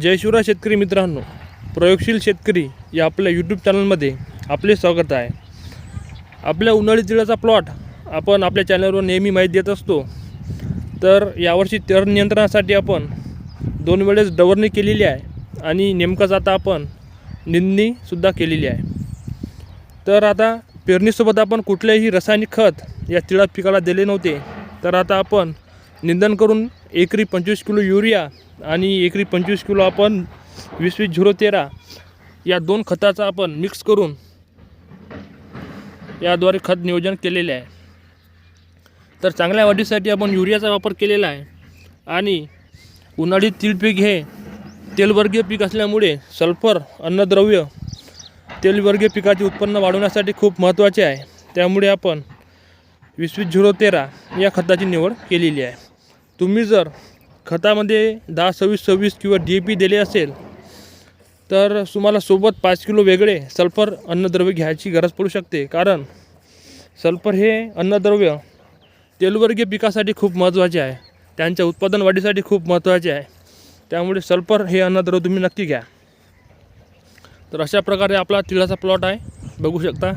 जयशिवरा शेतकरी मित्रांनो प्रयोगशील शेतकरी या आपल्या यूट्यूब चॅनलमध्ये आपले स्वागत आहे. आपल्या उन्हाळी तिळाचा प्लॉट आपण आपल्या चॅनलवर नेहमी माहिती देत असतो. तर यावर्षी तर नियंत्रणासाठी आपण दोन वेळेस डवरणी केलेली आहे आणि नेमकंच आता आपण निंदणीसुद्धा केलेली आहे. तर आता पेरणीसोबत आपण कुठलेही रासायनिक खत या तिळा पिकाला दिले नव्हते. तर आता आपण निंदन करून एकरी पंचवीस किलो युरिया आणि एकरी पंचवीस किलो आपण वीस वीस झिरो तेरा या दोन खताचा आपण मिक्स करून याद्वारे खत नियोजन केलेले आहे. तर चांगल्या वाढीसाठी आपण युरियाचा वापर केलेला आहे. आणि उन्हाळी तीळ पीक हे तेलवर्गीय पीक असल्यामुळे सल्फर अन्नद्रव्य तेलवर्गीय पिकाचे उत्पन्न वाढवण्यासाठी खूप महत्त्वाचे आहे. त्यामुळे आपण वीस वीस झिरो तेरा या खताची निवड केलेली आहे. तुम्ही जर खतामध्ये दहा सव्वीस सव्वीस किंवा डी ए पी दिले असेल तर तुम्हाला सोबत पाच किलो वेगळे सल्फर अन्नद्रव्य घ्यायची गरज पडू शकते. कारण सल्फर हे अन्नद्रव्य तेलवर्गीय पिकासाठी खूप महत्त्वाचे आहे. त्यांच्या उत्पादन वाढीसाठी खूप महत्त्वाचे आहे. त्यामुळे सल्फर हे अन्नद्रव्य तुम्ही नक्की घ्या. तर अशा प्रकारे आपला तिळाचा प्लॉट आहे. बघू शकता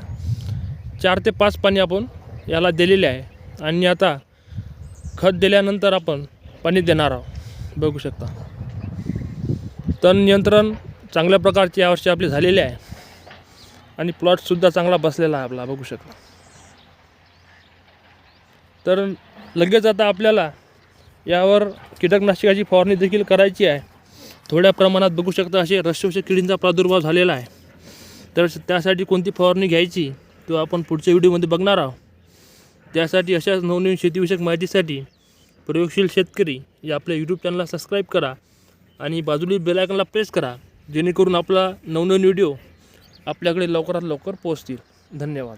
चार ते पाच पाणी आपण याला दिलेले आहे. आणि आता खत दिल्यानंतर आपण पाणी देणार आहोत. बघू शकता. तण नियंत्रण चांगल्या प्रकारची यावर्षी आपली झालेली आहे. आणि प्लॉटसुद्धा चांगला बसलेला आहे आपला बघू शकता. तर लगेच आता आपल्याला यावर कीटकनाशकाची फवारणी देखील करायची आहे. थोड्या प्रमाणात बघू शकता असे रसशोषक किडींचा प्रादुर्भाव झालेला आहे. तर त्यासाठी कोणती फवारणी घ्यायची तो आपण पुढच्या व्हिडिओमध्ये बघणार आहोत. त्यासाठी अशाच नवनवीन शेतीविषयक माहितीसाठी प्रयोगशील शेतकरी या आपल्या यूट्यूब चॅनलला सबस्क्राईब करा आणि बाजूली बेलायकनला प्रेस करा जेणेकरून आपला नवनवीन व्हिडिओ आपल्याकडे लवकरात लवकर पोहोचतील. धन्यवाद.